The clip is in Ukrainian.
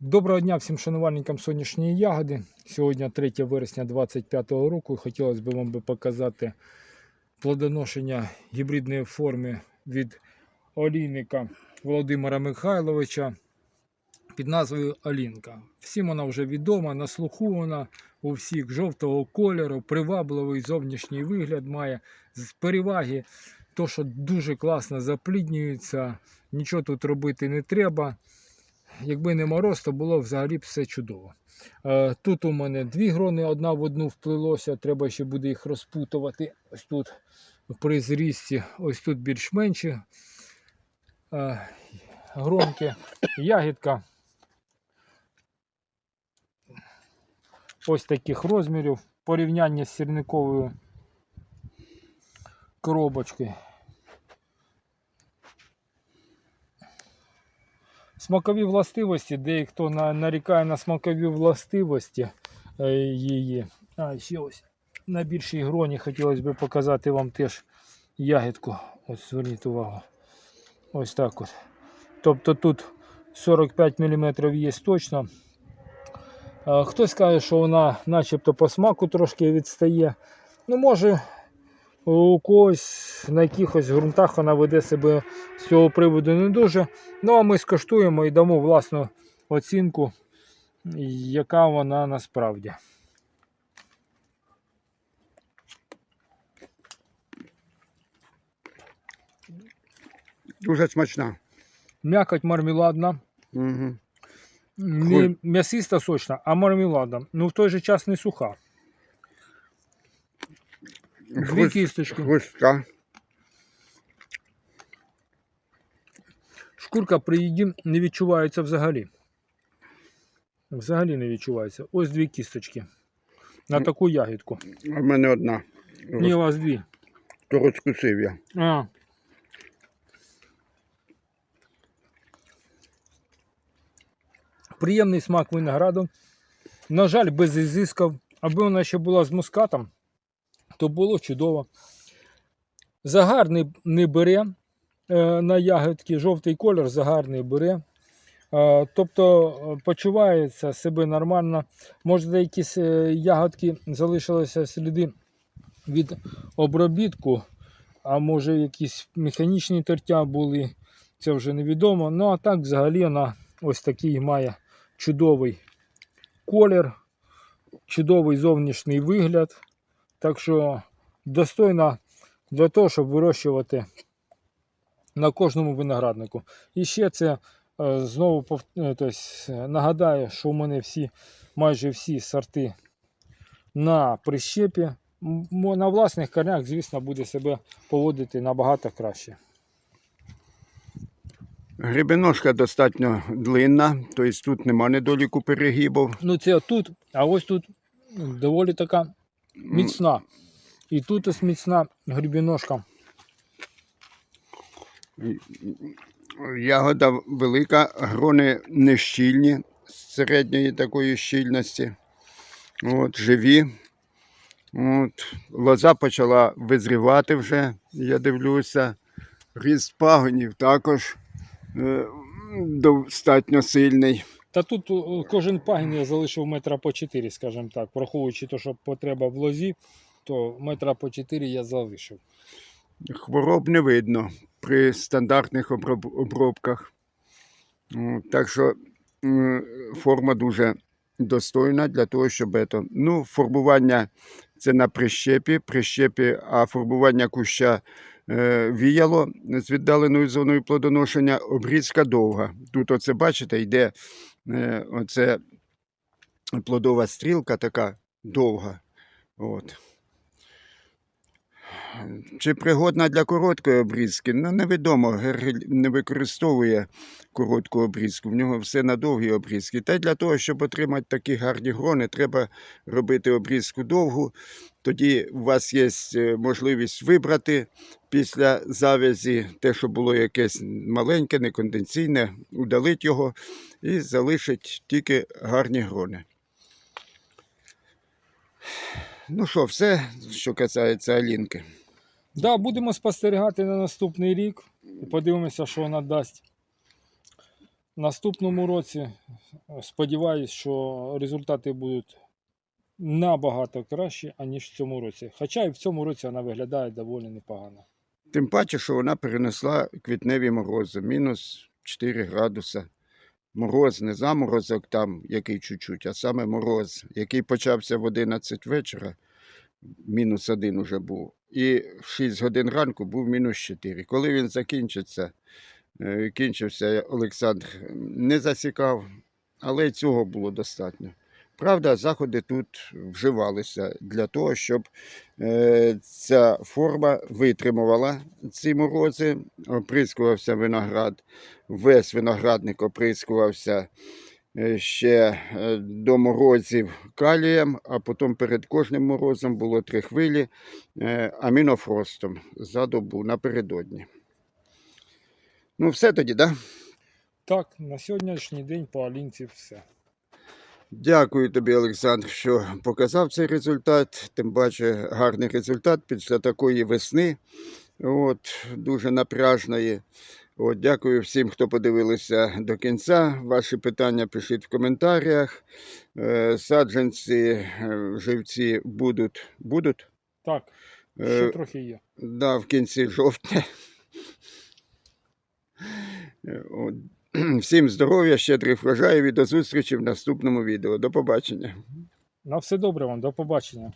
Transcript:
Доброго дня всім шанувальникам сонячної ягоди. Сьогодні 3 вересня 2025 року. Хотілося б вам показати плодоношення гібридної форми від олійника Володимира Михайловича під назвою Олінка. Всім вона вже відома, на слуху вона у всіх жовтого кольору, привабливий зовнішній вигляд має з переваги, то що дуже класно запліднюється, нічого тут робити не треба. Якби не мороз, то було взагалі все чудово. Е, Тут у мене дві грони, одна в одну вплилося, треба ще буде їх розпутувати. Ось тут при зрісті, ось тут більш менші е, гронки. Ягідка ось таких розмірів. Порівняння з сірниковою коробочкою. Смакові властивості, дехто нарікає на смакові властивості е, її. А ще ось на більшій гроні хотілося б показати вам теж ягідку. Ось зверніть увагу. Ось так от. Тобто тут 45 мм є точно. Хтось каже, що вона начебто по смаку трошки відстає. Ну, може, у когось на якихось ґрунтах вона веде себе з цього приводу не дуже. Ну, а ми скоштуємо і дамо власну оцінку, яка вона насправді. Дуже смачна. М'якоть мармеладна, Угу. не м'ясиста сочна, а мармеладна. Ну, в той же час не суха. Дві кісточки. Хрустка. Шкурка при їді не відчувається взагалі. Взагалі не відчувається. Ось дві кісточки. На таку ягідку. А в мене одна. Ні, у вас дві. То розкусив я. А. Приємний смак винограду. На жаль, без ізисків. Аби вона ще була з мускатом, то було чудово. Загар не, бере е, на ягодки, жовтий колір загар не бере. Е, тобто е, почувається себе нормально. Може, е, ягодки залишилися сліди від обробітку, а може якісь механічні тертя були, це вже невідомо. Ну а так взагалі вона ось такий має чудовий колір, чудовий зовнішній вигляд. Так що достойна для того, щоб вирощувати на кожному винограднику. І ще це е, знову тобто, нагадаю, що у мене всі, майже всі сорти на прищепі. На власних корнях, звісно, буде себе поводити набагато краще. Грибиножка достатньо длинна, тобто тут нема недоліку перегибів. Ну, це тут, а ось тут доволі така міцна. І тут ось міцна грибіножка. Ягода велика, грони нещільні, середньої такої щільності. От, живі. От, лоза почала визрівати вже, я дивлюся. Ріст пагонів також е, достатньо сильний. Та тут кожен пагін я залишив метра по 4, скажімо так. Враховуючи те, що потреба в лозі, то метра по 4 я залишив. Хвороб не видно при стандартних оброб- обробках. Так що форма дуже достойна для того, щоб это. Ну, фарбування це на прищепі, прищепі, а фарбування куща е, віяло з віддаленою зоною плодоношення, обрізка довга. Тут оце бачите, йде е, оце плодова стрілка така довга. От. Чи пригодна для короткої обрізки? Ну, невідомо. Гергель не використовує коротку обрізку. В нього все на довгі обрізки. Та й для того, щоб отримати такі гарні грони, треба робити обрізку довгу. Тоді у вас є е, можливість вибрати після завязі те, що було якесь маленьке, неконденційне, удалити його і залишити тільки гарні грони. Ну що, все, що касається Алінки. Да, будемо спостерігати на наступний рік і подивимося, що вона дасть. Наступному році сподіваюсь, що результати будуть набагато кращі, аніж в цьому році. Хоча і в цьому році вона виглядає доволі непогано. Тим паче, що вона перенесла квітневі морози, мінус 4 градуса. Мороз, не заморозок там, який чуть-чуть, а саме мороз, який почався в 11 вечора, мінус 1 уже був. І в 6 годин ранку був мінус 4. Коли він закінчиться, е, кінчився, Олександр не засікав, але й цього було достатньо. Правда, заходи тут вживалися для того, щоб е, ця форма витримувала ці морози, оприскувався виноград, весь виноградник оприскувався ще е, до морозів калієм, а потім перед кожним морозом було три хвилі е, амінофростом за добу напередодні. Ну, все тоді, так? Да? Так, на сьогоднішній день по Алінці все. Дякую тобі, Олександр, що показав цей результат. Тим паче гарний результат після такої весни, от, дуже напряжної. От, дякую всім, хто подивилися до кінця. Ваші питання пишіть в коментарях. Е, Саджанці, е, живці будуть. будуть? Так, Е, ще трохи є. Да, в кінці жовтня. От. Всім здоров'я, щедрих врожаїв і до зустрічі в наступному відео. До побачення. На все добре вам, до побачення.